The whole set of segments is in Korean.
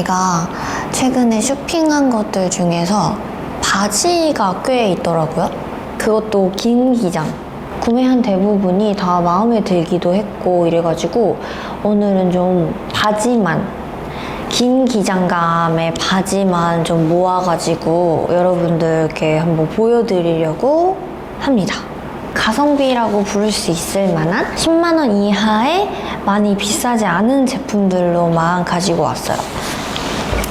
제가 최근에 쇼핑한 것들 중에서 바지가 꽤 있더라고요. 그것도 긴 기장. 구매한 대부분이 다 마음에 들기도 했고 이래가지고 오늘은 좀 바지만 긴 기장감의 바지만 좀 모아가지고 여러분들께 한번 보여드리려고 합니다. 가성비라고 부를 수 있을 만한 10만원 이하의 많이 비싸지 않은 제품들로만 가지고 왔어요.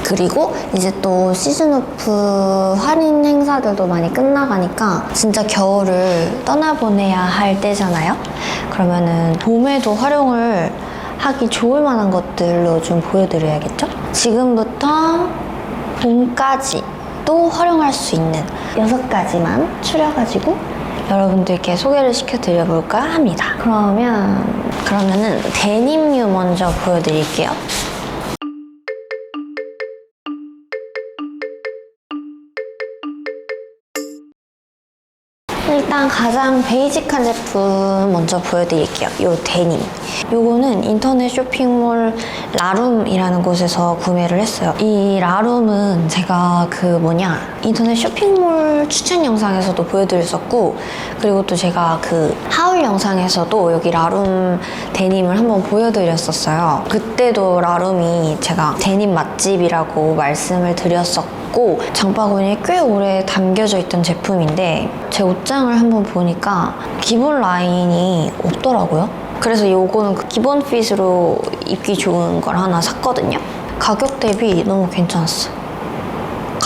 그리고 이제 또 시즌 오프 할인 행사들도 많이 끝나가니까 진짜 겨울을 떠나보내야 할 때잖아요. 그러면은 봄에도 활용을 하기 좋을 만한 것들로 좀 보여드려야겠죠? 지금부터 봄까지 또 활용할 수 있는 여섯 가지만 추려가지고 여러분들께 소개를 시켜드려볼까 합니다. 그러면 그러면은 데님류 먼저 보여드릴게요. 일단 가장 베이직한 제품 먼저 보여드릴게요. 요 데님. 요거는 인터넷 쇼핑몰 라룸이라는 곳에서 구매를 했어요. 이 라룸은 제가 그 뭐냐 인터넷 쇼핑몰 추천 영상에서도 보여드렸었고 그리고 또 제가 그 하울 영상에서도 여기 라룸 데님을 한번 보여드렸었어요. 그때도 라룸이 제가 데님 맛집이라고 말씀을 드렸었고 있고 장바구니에 꽤 오래 담겨져 있던 제품인데 제 옷장을 한번 보니까 기본 라인이 없더라고요. 그래서 요거는 그 기본 핏으로 입기 좋은 걸 하나 샀거든요. 가격 대비 너무 괜찮았어.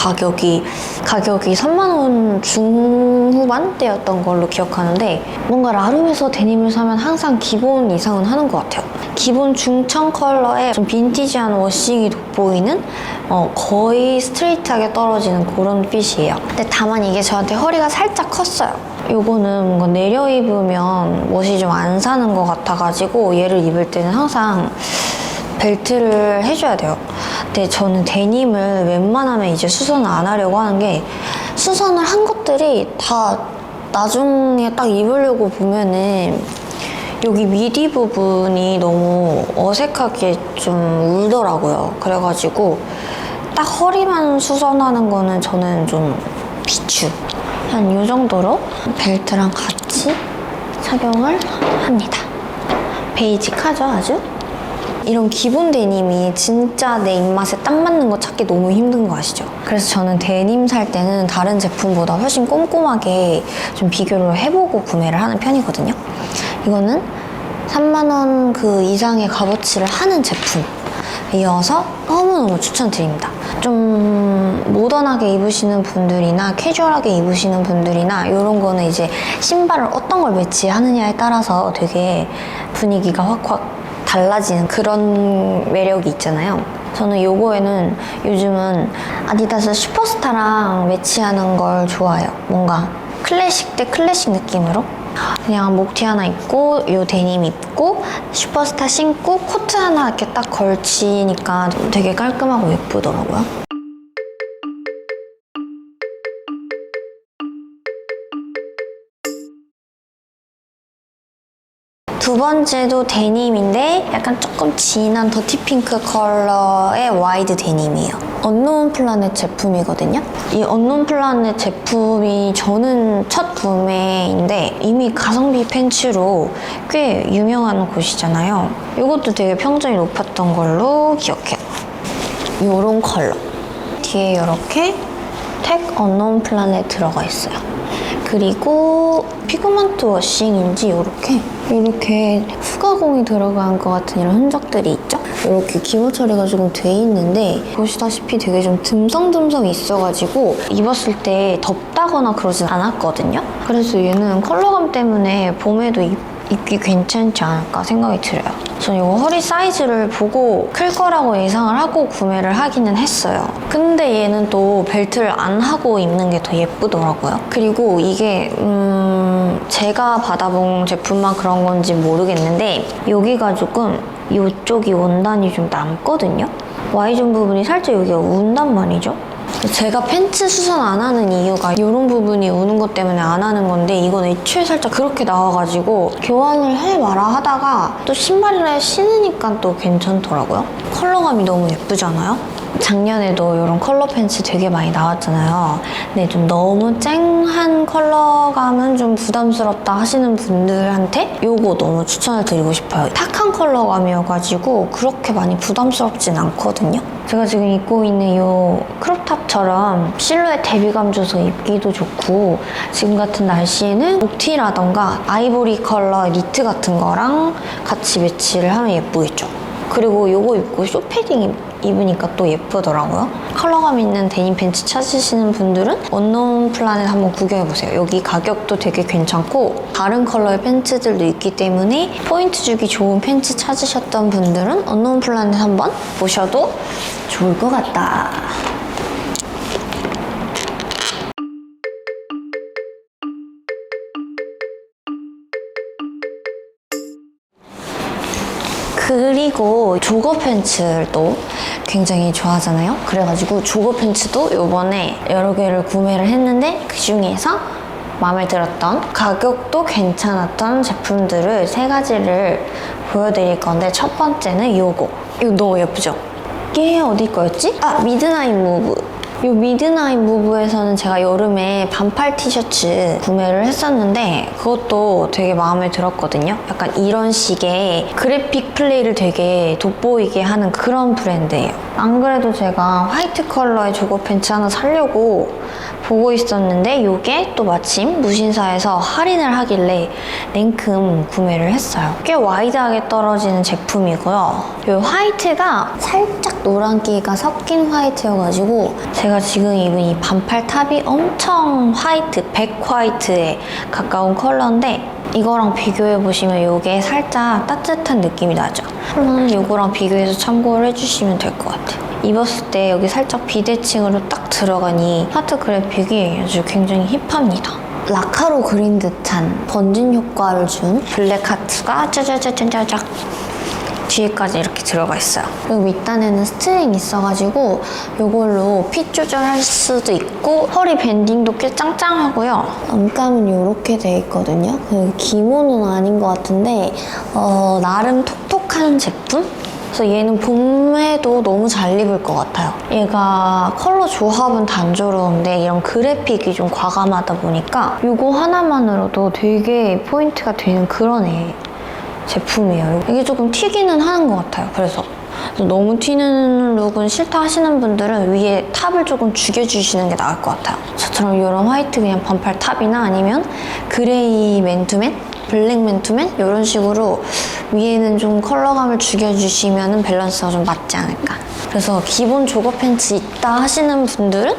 가격이 가격이 3만 원 중후반대였던 걸로 기억하는데 뭔가 라룸에서 데님을 사면 항상 기본 이상은 하는 것 같아요. 기본 중청 컬러에 좀 빈티지한 워싱이 돋보이는 어, 거의 스트레이트하게 떨어지는 그런 핏이에요. 근데 다만 이게 저한테 허리가 살짝 컸어요. 요거는 뭔가 내려 입으면 멋이 좀 안 사는 것 같아가지고 얘를 입을 때는 항상 벨트를 해줘야 돼요. 근데 저는 데님을 웬만하면 이제 수선을 안 하려고 하는 게 수선을 한 것들이 다 나중에 딱 입으려고 보면은 여기 미디 부분이 너무 어색하게 좀 울더라고요. 그래가지고 딱 허리만 수선하는 거는 저는 좀 비추. 한 이 정도로 벨트랑 같이 착용을 합니다. 베이직하죠, 아주? 이런 기본 데님이 진짜 내 입맛에 딱 맞는 거 찾기 너무 힘든 거 아시죠? 그래서 저는 데님 살 때는 다른 제품보다 훨씬 꼼꼼하게 좀 비교를 해보고 구매를 하는 편이거든요. 이거는 3만원 그 이상의 값어치를 하는 제품 이어서 너무너무 추천드립니다. 좀 모던하게 입으시는 분들이나 캐주얼하게 입으시는 분들이나 이런 거는 이제 신발을 어떤 걸 매치하느냐에 따라서 되게 분위기가 확확 달라지는 그런 매력이 있잖아요. 저는 요거에는 요즘은 아디다스 슈퍼스타랑 매치하는 걸 좋아해요. 뭔가 클래식 대 클래식 느낌으로 그냥 목티 하나 입고 요 데님 입고 슈퍼스타 신고 코트 하나 이렇게 딱 걸치니까 되게 깔끔하고 예쁘더라고요. 두 번째도 데님인데 약간 조금 진한 더티핑크 컬러의 와이드 데님이에요. 언노운 플라넷 제품이거든요. 이 언노운 플라넷 제품이 저는 첫 구매인데 이미 가성비 팬츠로 꽤 유명한 곳이잖아요. 이것도 되게 평점이 높았던 걸로 기억해요. 요런 컬러. 뒤에 이렇게 택 언노운 플라넷 들어가 있어요. 그리고 피그먼트 워싱인지 이렇게 이렇게 후가공이 들어간 것 같은 이런 흔적들이 있죠? 이렇게 기모 처리가 조금 돼 있는데 보시다시피 되게 좀 듬성듬성 있어가지고 입었을 때 덥다거나 그러진 않았거든요? 그래서 얘는 컬러감 때문에 봄에도 입, 입기 괜찮지 않을까 생각이 들어요. 저는 이거 허리 사이즈를 보고 클 거라고 예상을 하고 구매를 하기는 했어요. 근데 얘는 또 벨트를 안 하고 입는 게 더 예쁘더라고요. 그리고 이게 음 제가 받아본 제품만 그런 건지 모르겠는데 여기가 조금 이쪽이 원단이 좀 남거든요. Y존 부분이 살짝 여기가 운단 말이죠. 제가 팬츠 수선 안 하는 이유가 이런 부분이 우는 것 때문에 안 하는 건데 이건 애초에 살짝 그렇게 나와가지고 교환을 해 마라 하다가 또 신발을 신으니까 또 괜찮더라고요. 컬러감이 너무 예쁘잖아요. 작년에도 이런 컬러 팬츠 되게 많이 나왔잖아요. 근데 좀 너무 쨍한 컬러감은 좀 부담스럽다 하시는 분들한테 이거 너무 추천을 드리고 싶어요. 탁한 컬러감이어가지고 그렇게 많이 부담스럽진 않거든요. 제가 지금 입고 있는 이 크롭탑처럼 실루엣 대비감 줘서 입기도 좋고 지금 같은 날씨에는 목티라던가 아이보리 컬러 니트 같은 거랑 같이 매치를 하면 예쁘겠죠. 그리고 요거 입고 쇼패딩 입- 입으니까 또 예쁘더라고요. 컬러감 있는 데님 팬츠 찾으시는 분들은 언노운 플라넷 한번 구경해보세요. 여기 가격도 되게 괜찮고 다른 컬러의 팬츠들도 있기 때문에 포인트 주기 좋은 팬츠 찾으셨던 분들은 언노운 플라넷 한번 보셔도 좋을 것 같다. 그리고 조거 팬츠도 굉장히 좋아하잖아요. 그래가지고 조거 팬츠도 요번에 여러 개를 구매를 했는데 그 중에서 마음에 들었던 가격도 괜찮았던 제품들을 세 가지를 보여드릴 건데 첫 번째는 요거. 이거 너무 예쁘죠? 이게 어디 거였지? 아, 미드나잇 무브. 이 미드나잇 무브에서는 제가 여름에 반팔 티셔츠 구매를 했었는데 그것도 되게 마음에 들었거든요. 약간 이런 식의 그래픽 플레이를 되게 돋보이게 하는 그런 브랜드예요. 안 그래도 제가 화이트 컬러의 조거 팬츠 하나 사려고 보고 있었는데 이게 또 마침 무신사에서 할인을 하길래 냉큼 구매를 했어요. 꽤 와이드하게 떨어지는 제품이고요. 이 화이트가 살짝 노란기가 섞인 화이트여가지고 제가 지금 입은 이 반팔 탑이 엄청 화이트, 백 화이트에 가까운 컬러인데 이거랑 비교해 보시면 이게 살짝 따뜻한 느낌이 나죠. 그러면 이거랑 비교해서 참고를 해주시면 될 것 같아요. 입었을 때 여기 살짝 비대칭으로 딱 들어가니 하트 그래픽이 아주 굉장히 힙합니다. 라카로 그린 듯한 번진 효과를 준 블랙 하트가 짜자자자자작 뒤에까지 이렇게 들어가 있어요. 그리고 밑단에는 스트링 있어가지고 이걸로 핏 조절할 수도 있고 허리 밴딩도 꽤 짱짱하고요. 안감은 이렇게 돼 있거든요. 그 기모는 아닌 것 같은데 어, 나름 톡톡한 제품? 그래서 얘는 봄에도 너무 잘 입을 것 같아요. 얘가 컬러 조합은 단조로운데 이런 그래픽이 좀 과감하다 보니까 이거 하나만으로도 되게 포인트가 되는 그런 애 제품이에요. 이게 조금 튀기는 하는 것 같아요. 그래서 너무 튀는 룩은 싫다 하시는 분들은 위에 탑을 조금 죽여주시는 게 나을 것 같아요. 저처럼 이런 화이트 그냥 반팔 탑이나 아니면 그레이 맨투맨, 블랙 맨투맨 이런 식으로 위에는 좀 컬러감을 죽여주시면 밸런스가 좀 맞지 않을까. 그래서 기본 조거 팬츠 있다 하시는 분들은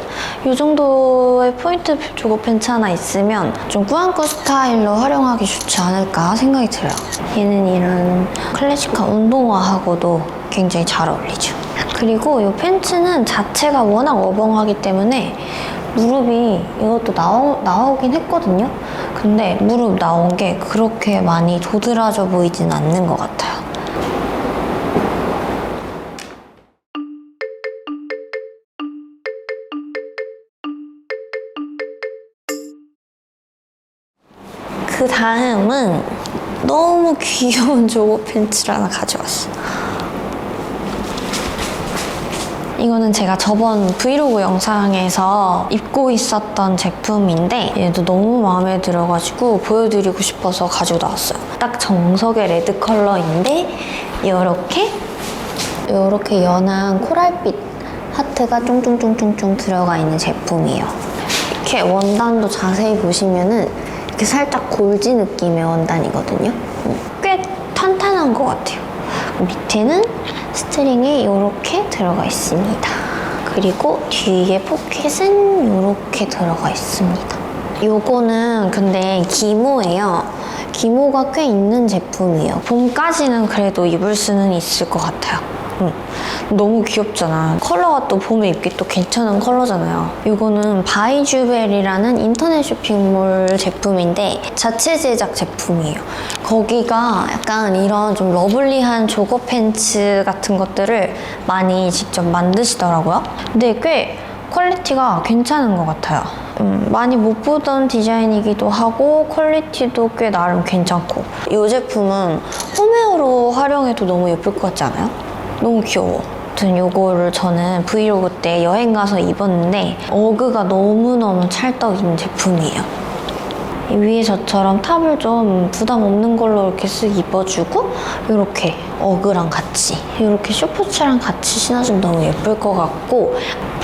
이 정도의 포인트 조거 팬츠 하나 있으면 좀 꾸안꾸 스타일로 활용하기 좋지 않을까 생각이 들어요. 얘는 이런 클래식한 운동화하고도 굉장히 잘 어울리죠. 그리고 이 팬츠는 자체가 워낙 어벙하기 때문에 무릎이 이것도 나오, 나오긴 했거든요. 근데 무릎 나온 게 그렇게 많이 도드라져 보이진 않는 것 같아요. 그 다음은 너무 귀여운 조거 팬츠를 하나 가져왔어. 이거는 제가 저번 브이로그 영상에서 입고 있었던 제품인데 얘도 너무 마음에 들어가지고 보여드리고 싶어서 가지고 나왔어요. 딱 정석의 레드 컬러인데 이렇게 이렇게 연한 코랄빛 하트가 쫑쫑쫑쫑쫑 들어가 있는 제품이에요. 이렇게 원단도 자세히 보시면은 이렇게 살짝 골지 느낌의 원단이거든요. 음, 꽤 탄탄한 것 같아요. 밑에는 스트링이 이렇게 들어가 있습니다. 그리고 뒤에 포켓은 이렇게 들어가 있습니다. 요거는 근데 기모예요. 기모가 꽤 있는 제품이에요. 봄까지는 그래도 입을 수는 있을 것 같아요. 음. 너무 귀엽잖아. 컬러가 또 봄에 입기 또 괜찮은 컬러잖아요. 이거는 바이주벨이라는 인터넷 쇼핑몰 제품인데 자체 제작 제품이에요. 거기가 약간 이런 좀 러블리한 조거 팬츠 같은 것들을 많이 직접 만드시더라고요. 근데 꽤 퀄리티가 괜찮은 것 같아요. 음, 많이 못 보던 디자인이기도 하고 퀄리티도 꽤 나름 괜찮고 이 제품은 홈웨어로 활용해도 너무 예쁠 것 같지 않아요? 너무 귀여워. 아무튼 요거를 저는 브이로그 때 여행 가서 입었는데 어그가 너무너무 찰떡인 제품이에요. 이 위에 저처럼 탑을 좀 부담 없는 걸로 이렇게 쓱 입어주고 이렇게 어그랑 같이 이렇게 슈퍼츠랑 같이 신어주면 너무 예쁠 것 같고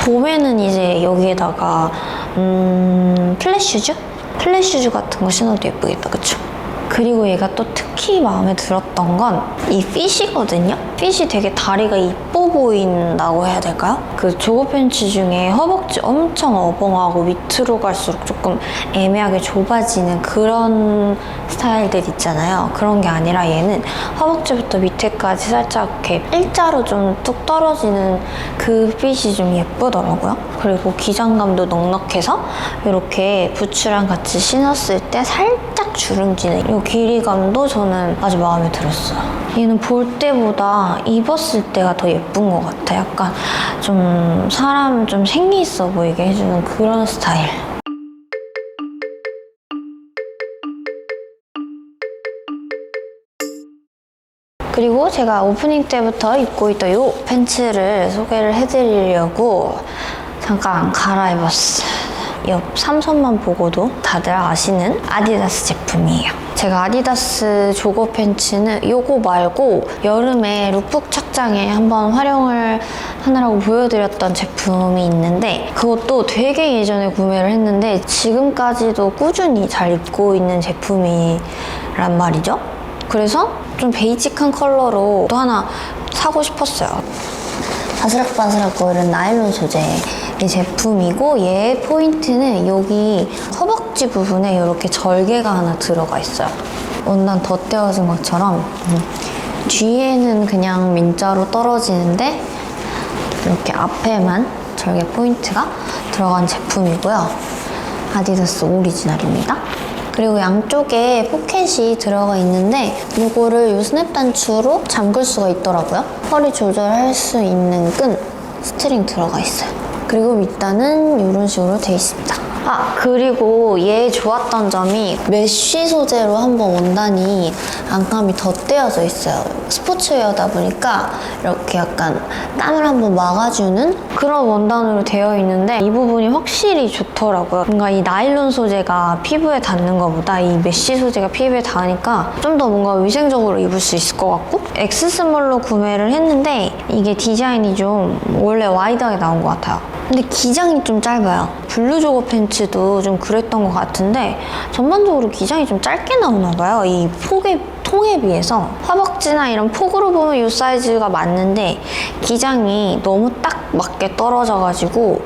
봄에는 이제 여기에다가 음 플랫슈즈? 플랫슈즈 같은 거 신어도 예쁘겠다 그쵸? 그리고 얘가 또 특히 마음에 들었던 건 이 핏이거든요? 핏이 되게 다리가 이뻐 보인다고 해야 될까요? 그 조거 팬츠 중에 허벅지 엄청 어벙하고 밑으로 갈수록 조금 애매하게 좁아지는 그런 스타일들 있잖아요. 그런 게 아니라 얘는 허벅지부터 밑에까지 살짝 이렇게 일자로 좀 뚝 떨어지는 그 핏이 좀 예쁘더라고요. 그리고 기장감도 넉넉해서 이렇게 부츠랑 같이 신었을 때 살짝 주름지는 이 길이감도 저는 아주 마음에 들었어요. 얘는 볼 때보다 입었을 때가 더 예쁜 것 같아. 약간 좀 사람 좀 생기 있어 보이게 해주는 그런 스타일. 그리고 제가 오프닝 때부터 입고 있던 이 팬츠를 소개를 해드리려고 잠깐 갈아입었어요. 옆 삼선만 보고도 다들 아시는 아디다스 제품이에요. 제가 아디다스 조거 팬츠는 요거 말고 여름에 룩북 착장에 한번 활용을 하느라고 보여드렸던 제품이 있는데 그것도 되게 예전에 구매를 했는데 지금까지도 꾸준히 잘 입고 있는 제품이란 말이죠. 그래서 좀 베이직한 컬러로 또 하나 사고 싶었어요. 바스락바스락 거리는 나일론 소재의 제품이고 얘의 포인트는 여기 허벅지 부분에 이렇게 절개가 하나 들어가 있어요. 원단 덧대어진 것처럼 음. 뒤에는 그냥 민자로 떨어지는데 이렇게 앞에만 절개 포인트가 들어간 제품이고요. 아디다스 오리지널입니다. 그리고 양쪽에 포켓이 들어가 있는데 이거를 이 스냅 단추로 잠글 수가 있더라고요. 허리 조절할 수 있는 끈 스트링 들어가 있어요. 그리고 밑단은 이런 식으로 돼 있습니다. 아 그리고 얘 좋았던 점이 메쉬 소재로 한번 원단이 안감이 덧대어져 있어요. 스포츠웨어다 보니까 이렇게 약간 땀을 한번 막아주는 그런 원단으로 되어 있는데 이 부분이 확실히 좋더라고요. 뭔가 이 나일론 소재가 피부에 닿는 것보다 이 메쉬 소재가 피부에 닿으니까 좀 더 뭔가 위생적으로 입을 수 있을 것 같고 엑스스몰로 구매를 했는데 이게 디자인이 좀 원래 와이드하게 나온 것 같아요. 근데 기장이 좀 짧아요. 블루 조거 팬츠도 좀 그랬던 것 같은데 전반적으로 기장이 좀 짧게 나오나 봐요. 이 폭의 통에 비해서 허벅지나 이런 폭으로 보면 이 사이즈가 맞는데 기장이 너무 딱 맞게 떨어져가지고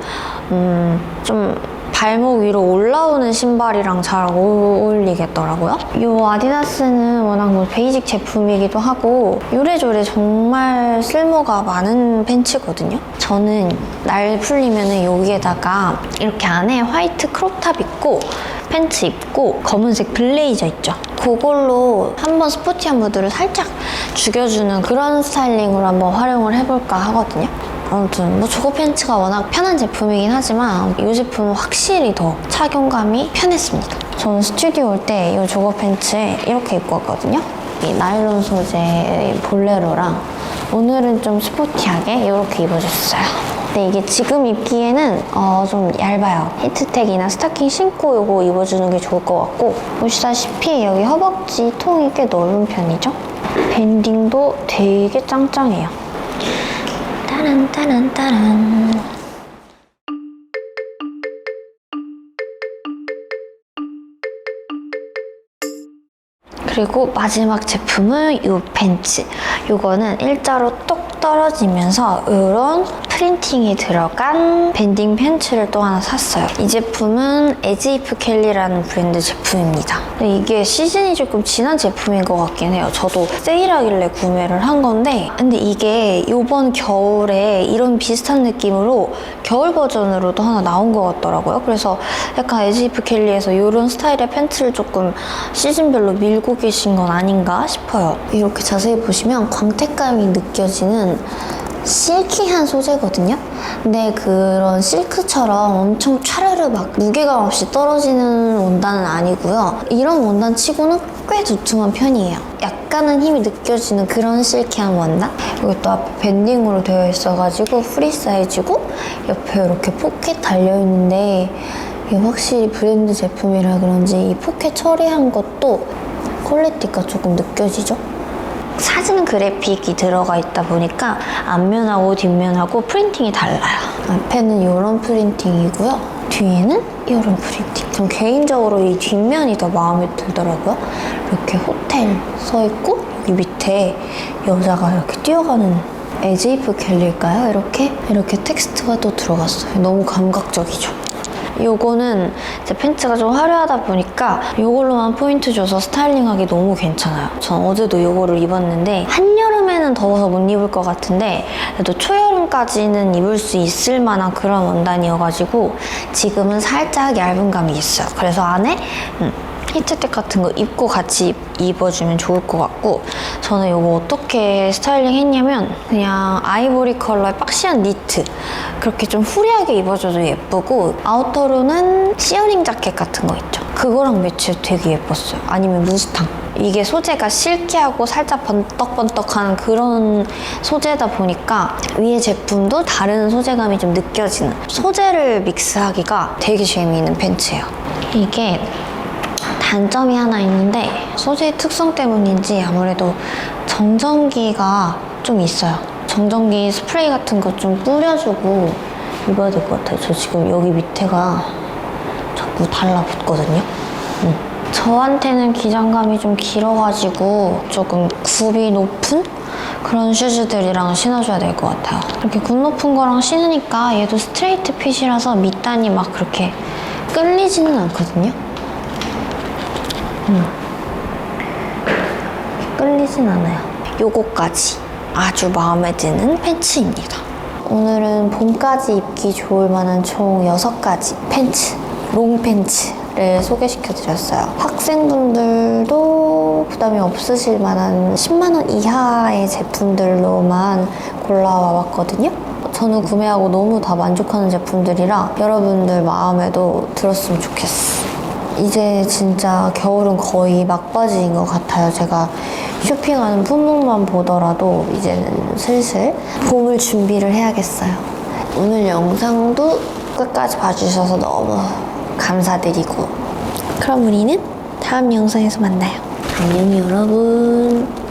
음, 좀 발목 위로 올라오는 신발이랑 잘 어울리겠더라고요. 이 아디다스는 워낙 뭐 베이직 제품이기도 하고 요래조래 정말 쓸모가 많은 팬츠거든요. 저는 날 풀리면 여기에다가 이렇게 안에 화이트 크롭탑 입고 팬츠 입고 검은색 블레이저 있죠. 그걸로 한번 스포티한 무드를 살짝 죽여주는 그런 스타일링으로 한번 활용을 해볼까 하거든요. 아무튼 뭐 조거 팬츠가 워낙 편한 제품이긴 하지만 이 제품은 확실히 더 착용감이 편했습니다. 저는 스튜디오 올 때 이 조거 팬츠 이렇게 입고 왔거든요. 이 나일론 소재의 볼레로랑 오늘은 좀 스포티하게 이렇게 입어줬어요. 근데 이게 지금 입기에는 어, 좀 얇아요. 히트텍이나 스타킹 신고 이거 입어주는 게 좋을 것 같고 보시다시피 여기 허벅지 통이 꽤 넓은 편이죠. 밴딩도 되게 짱짱해요. 따란 따란 따란. 그리고 마지막 제품은 이 팬츠. 이거는 일자로 똑 떨어지면서 이런 프린팅이 들어간 밴딩 팬츠를 또 하나 샀어요. 이 제품은 에지이프 켈리라는 브랜드 제품입니다. 이게 시즌이 조금 지난 제품인 것 같긴 해요. 저도 세일하길래 구매를 한 건데 근데 이게 이번 겨울에 이런 비슷한 느낌으로 겨울 버전으로도 하나 나온 것 같더라고요. 그래서 약간 에지이프 켈리에서 이런 스타일의 팬츠를 조금 시즌별로 밀고 계신 건 아닌가 싶어요. 이렇게 자세히 보시면 광택감이 느껴지는 실키한 소재거든요. 근데 그런 실크처럼 엄청 차르르 막 무게감 없이 떨어지는 원단은 아니고요. 이런 원단 치고는 꽤 두툼한 편이에요. 약간은 힘이 느껴지는 그런 실키한 원단. 여기 또 앞에 밴딩으로 되어 있어가지고 프리 사이즈고 옆에 이렇게 포켓 달려 있는데 이게 확실히 브랜드 제품이라 그런지 이 포켓 처리한 것도 퀄리티가 조금 느껴지죠? 사진 그래픽이 들어가 있다 보니까 앞면하고 뒷면하고 프린팅이 달라요. 앞에는 이런 프린팅이고요. 뒤에는 이런 프린팅. 전 개인적으로 이 뒷면이 더 마음에 들더라고요. 이렇게 호텔 써 있고 여기 밑에 여자가 이렇게 뛰어가는 에지이프 갤리일까요? 이렇게 이렇게 텍스트가 또 들어갔어요. 너무 감각적이죠. 요거는 이제 팬츠가 좀 화려하다 보니까 요걸로만 포인트 줘서 스타일링하기 너무 괜찮아요. 전 어제도 요거를 입었는데 한여름에는 더워서 못 입을 것 같은데 그래도 초여름까지는 입을 수 있을 만한 그런 원단이어가지고 지금은 살짝 얇은 감이 있어요. 그래서 안에 음, 히트텍 같은 거 입고 같이 입- 입어주면 좋을 것 같고 저는 이거 어떻게 스타일링 했냐면 그냥 아이보리 컬러의 박시한 니트. 그렇게 좀 후리하게 입어줘도 예쁘고 아우터로는 시어링 자켓 같은 거 있죠. 그거랑 매치해도 되게 예뻤어요. 아니면 무스탕. 이게 소재가 실키하고 살짝 번떡번떡한 그런 소재다 보니까 위에 제품도 다른 소재감이 좀 느껴지는. 소재를 믹스하기가 되게 재미있는 팬츠예요. 이게 단점이 하나 있는데 소재의 특성 때문인지 아무래도 정전기가 좀 있어요. 정전기 스프레이 같은 거 좀 뿌려주고 입어야 될 것 같아요. 저 지금 여기 밑에가 자꾸 달라붙거든요. 음. 저한테는 기장감이 좀 길어가지고 조금 굽이 높은 그런 슈즈들이랑 신어줘야 될 것 같아요. 이렇게 굽 높은 거랑 신으니까 얘도 스트레이트 핏이라서 밑단이 막 그렇게 끌리지는 않거든요. 끌리진 않아요. 요거까지 아주 마음에 드는 팬츠입니다. 오늘은 봄까지 입기 좋을 만한 총 6가지 팬츠, 롱 팬츠를 소개시켜 드렸어요. 학생분들도 부담이 없으실 만한 10만원 이하의 제품들로만 골라와 봤거든요. 저는 구매하고 너무 다 만족하는 제품들이라 여러분들 마음에도 들었으면 좋겠어. 이제 진짜 겨울은 거의 막바지인 것 같아요. 제가 쇼핑하는 품목만 보더라도 이제는 슬슬 봄을 준비를 해야겠어요. 오늘 영상도 끝까지 봐주셔서 너무 감사드리고 그럼 우리는 다음 영상에서 만나요. 안녕 여러분.